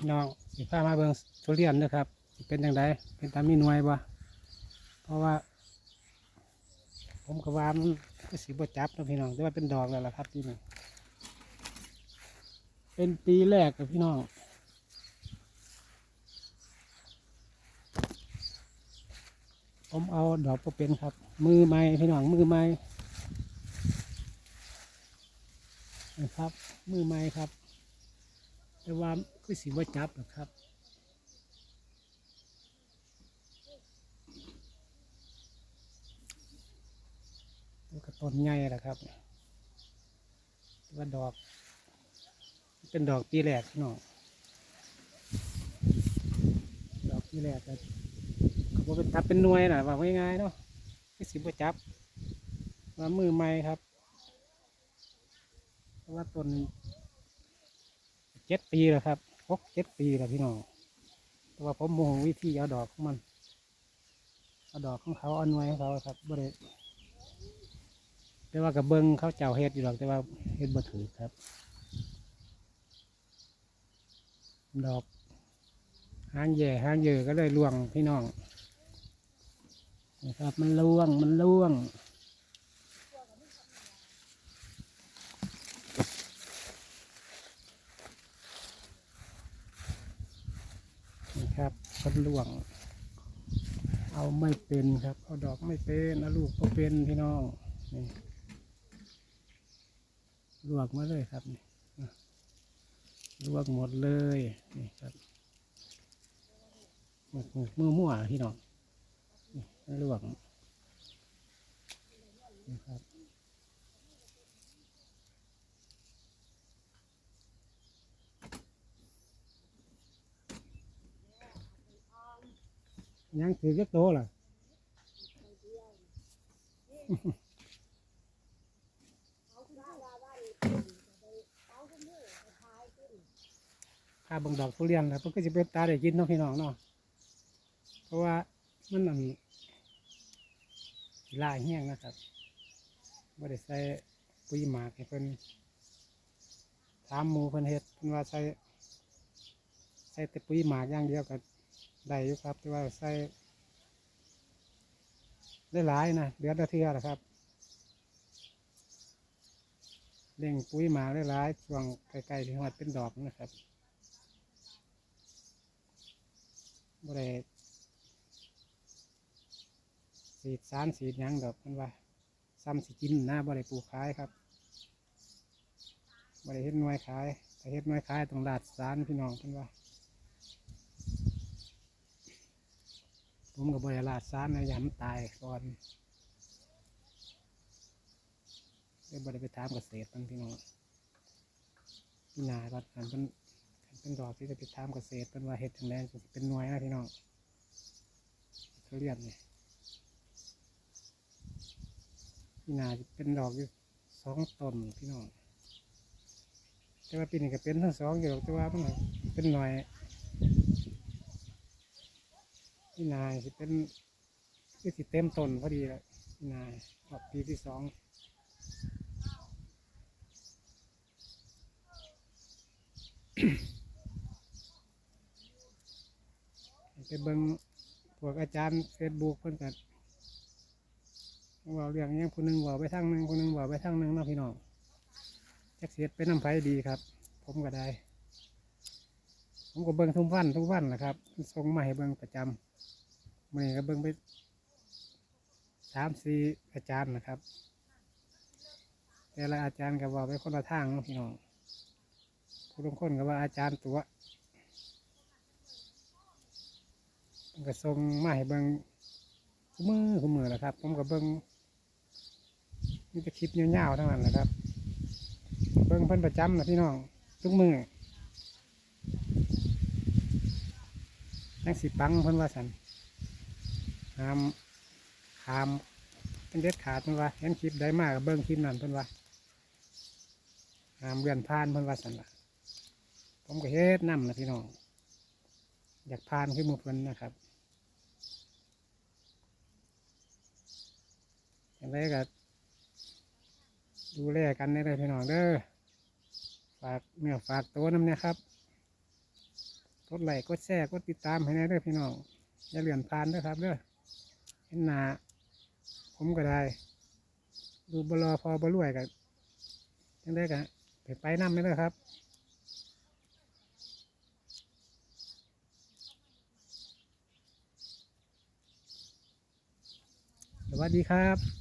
พี่น้องสิพามาเบิ่งทุเรียนเด้อครับ เป็นจังไดเป็นตามมีหน่วยบ่เพราะว่า ผมก็ว่ามันก็สิบ่จับนะพี่น้องแต่ว่าเป็นดอกแล้วล่ะครับที่นี่เป็นปีแรกกับพี่น้องผมเอาดอกบ่เป็นครับ มือไม้พี่น้องมือไม้นะครับ มือไม้ครับแต่ว่า คือสิว่าจับหรอกครับมันก็ต้นใหญ่แหละครับว่าดอก เป็นดอกปีแรกพี่น้องดอกปีแรกก็เขาบอกเป็นจับเป็นหน่วยนะว่าง่ายๆเนาะคือสิบ่จับว่ามือใหม่ครับเพราะว่าต้นเจ็ดปีแล้วครับ หกเจ็ดปีแล้วพี่น้องแต่ว่าผมโมโหวิธีเอาดอกของมันเอาดอกของเขาเอาหน่วยของเขาครับบ่ได้แต่ว่ากับเบิงเขาเจ้าเฮ็ดอยู่หรอกแต่ว่าเฮ็ดบ่ถือครับ ดอกหางแย่หางเยอะก็เลยล่วงพี่น้องนะครับมันล่วงมันล่วง นี่ ครับคนล่วง เอาไม่เป็นครับ เอาดอกไม่เป็นเอาลูกก็เป็นพี่น้องนี่ลวกมาเลยครับนี่ลวกหมดเลยนี่ครับมือมือมั่วพี่น้องนี่ลวกนี่ครับ ยังถือเยอะโตล่ะข้าบังดอกทุเรียนแล้วเพิ่นก็จะเป็นตาได้กินเนาะพี่น้องเนาะเพราะว่ามันอันลายแห้งนะครับไม่ได้ใส่ปุ๋ยหมากให้เพิ่นถามหมูเพิ่นเฮ็ดเพิ่นว่าใส่ใส่แต่ปุ๋ยหมากอย่างเดียวก็ ได้อยู่ครับแต่ว่าใส่ได้หลายนะเดือนละเทื่อละครับเล่งปุ๋ยหมาได้หลายช่วงใกลๆที่ฮอดเป็นดอกนะครับบ่ได้สีดสารสีดยังดอกมันว่าซ้ำสิกินนะบ่ได้ปลูกขายครับบ่ได้เฮ็ดหน่วยขายถ้าเฮ็ดหน่วยขายต้องลาดสารพี่น้องเพิ่นว่า ผมก็บ่ได้ลาดสารนะยามตายก่อนเลยบ่ได้ไปถามเกษตรมันพี่น้องพี่นาครับอันเป็นเป็นดอกที่จะไปทำเกษตรเป็นว่าเห็ดจังแดงเป็นหน่วยนะพี่น้องเขาเรียกเนี่ยพี่นาเป็นดอกอยู่สองต้นพี่น้องแต่ว่าปีนี้ก็เป็นทั้งสองอยู่หรอกแต่ว่ามันเป็นหน่วย พี่นาจะเป็นคือสิเต็มต้นพอดีแล้วพี่นาออกปีที่สองไปเบิ่งพวกอาจารย์เฟซบุ๊กเพิ่นกันว่าเรื่องหยังผู้หนึงว่าไปทางหนึงผู้หนึงว่าไปทางหนึงเนาะพี่น้องจักเสียดเป็นน้ำไฟดีครับ ผมก็ได้ ผมก็เบิ่งทุกวันทุกวันแหละครับเพิ่นส่งมาให้เบิ่งประจำ มื่อนี้ก็เบิ่งไปสามสี่อาจารย์นะครับ แต่ละอาจารย์ก็ว่าไปคนละทางเนาะพี่น้องผู้ลงคนก็ว่าอาจารย์ตัวก็ส่งมาให้เบิ่งคู่มือคู่มือแหละครับ ผมก็เบิ่งนี่จะคลิปยาวๆทั้งนั้นแหละครับ เบิ่งเพิ่นประจำนะพี่น้องทุกมือยังสิปังเพิ่นว่าสัน หามหามเป็นเด็ดขาดเพิ่นว่าเห็นคลิปได้มากเบิ่งคลิปนั้นเพิ่นว่าหามเลื่อนผ่านเพิ่นว่าสันละผมก็เฮ็ดนำนะพี่น้องอยากผ่านขึ้นมือเพิ่นนะครับอย่างไรก็ดูแลกันได้เลยพี่น้องเด้อฝากเนื้อฝากตัวน้ำเนี่ยครับกดไลค์กดแชร์กดติดตามให้แน่เด้อพี่น้องอย่าเลื่อนผ่านเด้อครับเด้อ เห็นหน้าผมก็ได้ ดูบลอพอบรวยกันยังได้กันไปไปน้ำไม่ได้ครับสวัสดีครับ